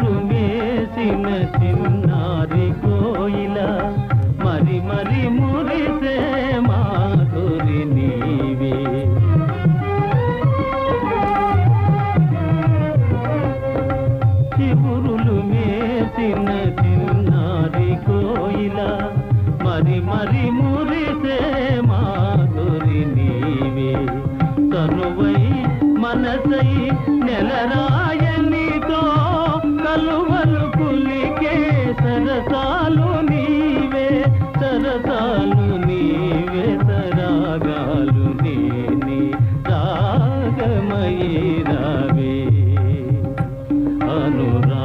పూలు వేసిన చిన్నారి కోయిల మరి మరి మురిసే మాధురి నీవే. చిగురులు వేసిన చిన్నారి కోయిల మరి మరి మురిసే మాధురి నీవే. తనువై మనసై నెలరాయ వలుపులికే సరసాలు నీవే సరసాలు నీవే సరాగాలు నేనే రాగమయీ రావే. అనురా